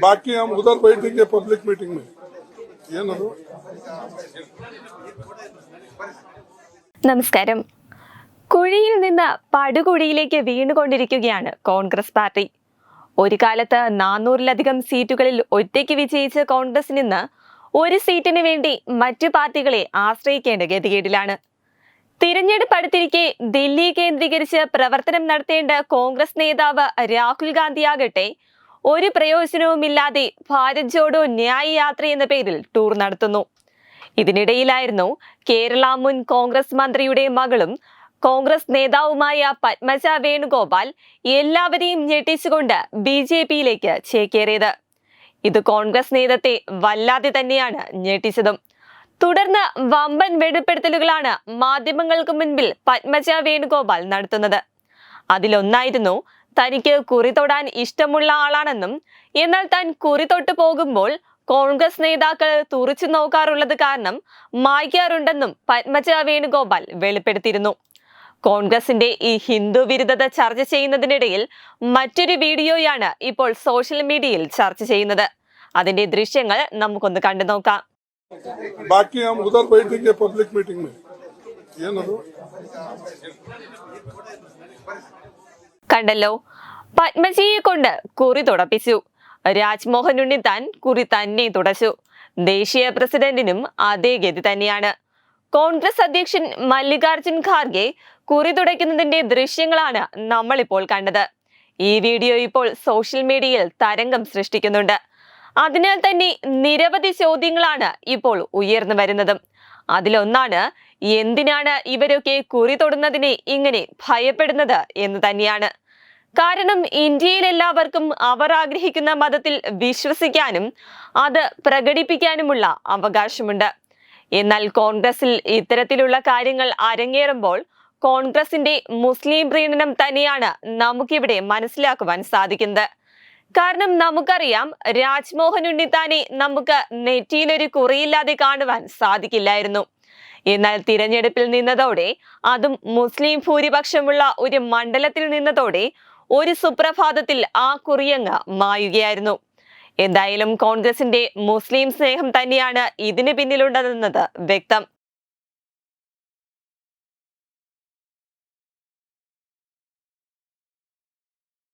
बाकी हम उधर बैठेंगे पब्लिक मीटिंग में ये ना हो നമസ്കാരം കുഴിയിൽ നിന്ന് പടുകുഴിയിലേക്ക് വീണുകൊണ്ടിരിക്കുകയാണ് കോൺഗ്രസ് പാർട്ടി ഒരു കാലത്ത് നാനൂറിലധികം സീറ്റുകളിൽ ഒറ്റയ്ക്ക് വിജയിച്ച കോൺഗ്രസ് നിന്ന് ഒരു സീറ്റിന് വേണ്ടി മറ്റു പാർട്ടികളെ ആശ്രയിക്കേണ്ട ഗതികേടിലാണ് തിരഞ്ഞെടുപ്പ് അടുത്തിരിക്കെ ദില്ലി കേന്ദ്രീകരിച്ച് പ്രവർത്തനം നടത്തേണ്ട കോൺഗ്രസ് നേതാവ് രാഹുൽ ഗാന്ധിയാകട്ടെ ഒരു പ്രയോജനവുമില്ലാതെ ഭാരത് ജോഡോ ന്യായ് യാത്ര എന്ന പേരിൽ ടൂർ നടത്തുന്നു. ഇതിനിടയിലായിരുന്നു കേരള മുൻ കോൺഗ്രസ് മന്ത്രിയുടെ മകളും കോൺഗ്രസ് നേതാവുമായ പത്മജ വേണുഗോപാൽ എല്ലാവരെയും ഞെട്ടിച്ചുകൊണ്ട് ബി ജെ പിയിലേക്ക് ചേക്കേറിയത്. ഇത് കോൺഗ്രസ് നേതത്തെ വല്ലാതെ തന്നെയാണ് ഞെട്ടിച്ചതും. തുടർന്ന് വമ്പൻ വെളിപ്പെടുത്തലുകളാണ് മാധ്യമങ്ങൾക്ക് മുൻപിൽ പത്മജ വേണുഗോപാൽ നടത്തുന്നത്. അതിലൊന്നായിരുന്നു തനിക്ക് കുറി തൊടാൻ ഇഷ്ടമുള്ള ആളാണെന്നും എന്നാൽ താൻ കുറി തൊട്ടു പോകുമ്പോൾ കോൺഗ്രസ് നേതാക്കൾ തുറച്ചു നോക്കാറുള്ളത് കാരണം മായ്ക്കാറുണ്ടെന്നും പത്മജ വേണുഗോപാൽ വെളിപ്പെടുത്തിയിരുന്നു. കോൺഗ്രസിന്റെ ഈ ഹിന്ദു വിരുദ്ധത ചർച്ച ചെയ്യുന്നതിനിടയിൽ മറ്റൊരു വീഡിയോയാണ് ഇപ്പോൾ സോഷ്യൽ മീഡിയയിൽ ചർച്ച ചെയ്യുന്നത്. അതിന്റെ ദൃശ്യങ്ങൾ നമുക്കൊന്ന് കണ്ടു നോക്കാം. ബാക്കി പബ്ലിക് മീറ്റിംഗ്. കണ്ടല്ലോ. പത്മജിയെ കൊണ്ട് കുറി തുടപ്പിച്ചു. രാജ്മോഹൻ താൻ കുറി തന്നെ തുടച്ചു. ദേശീയ പ്രസിഡന്റിനും അതേ ഗതി തന്നെയാണ്. കോൺഗ്രസ് അധ്യക്ഷൻ മല്ലികാർജുൻ ഖാർഗെ കുറി തുടയ്ക്കുന്നതിന്റെ ദൃശ്യങ്ങളാണ് നമ്മളിപ്പോൾ കണ്ടത്. ഈ വീഡിയോ ഇപ്പോൾ സോഷ്യൽ മീഡിയയിൽ തരംഗം സൃഷ്ടിക്കുന്നുണ്ട്. അതിനാൽ തന്നെ നിരവധി ചോദ്യങ്ങളാണ് ഇപ്പോൾ ഉയർന്നു വരുന്നതും. അതിലൊന്നാണ് എന്തിനാണ് ഇവരൊക്കെ കുറി തൊടുന്നതിനെ ഇങ്ങനെ ഭയപ്പെടുന്നത് എന്ന് തന്നെയാണ്. കാരണം ഇന്ത്യയിൽ എല്ലാവർക്കും അവർ ആഗ്രഹിക്കുന്ന മതത്തിൽ വിശ്വസിക്കാനും അത് പ്രകടിപ്പിക്കാനുമുള്ള അവകാശമുണ്ട്. എന്നാൽ കോൺഗ്രസിൽ ഇത്തരത്തിലുള്ള കാര്യങ്ങൾ അരങ്ങേറുമ്പോൾ കോൺഗ്രസിന്റെ മുസ്ലിം പ്രീണനം തന്നെയാണ് നമുക്കിവിടെ മനസ്സിലാക്കുവാൻ സാധിക്കുന്നത്. കാരണം നമുക്കറിയാം രാജ്മോഹൻ ഉണ്ണിത്താനെ നമുക്ക് നെറ്റിയിലൊരു കുറിയില്ലാതെ കാണുവാൻ സാധിക്കില്ലായിരുന്നു. എന്നാൽ തിരഞ്ഞെടുപ്പിൽ നിന്നതോടെ അതും മുസ്ലിം ഭൂരിപക്ഷമുള്ള ഒരു മണ്ഡലത്തിൽ നിന്നതോടെ ഒരു സുപ്രഭാതത്തിൽ ആ കുറിയങ്ങ് മായുകയായിരുന്നു. എന്തായാലും കോൺഗ്രസിന്റെ മുസ്ലിം സ്നേഹം തന്നെയാണ് ഇതിന് പിന്നിലുണ്ടെന്നത് വ്യക്തം.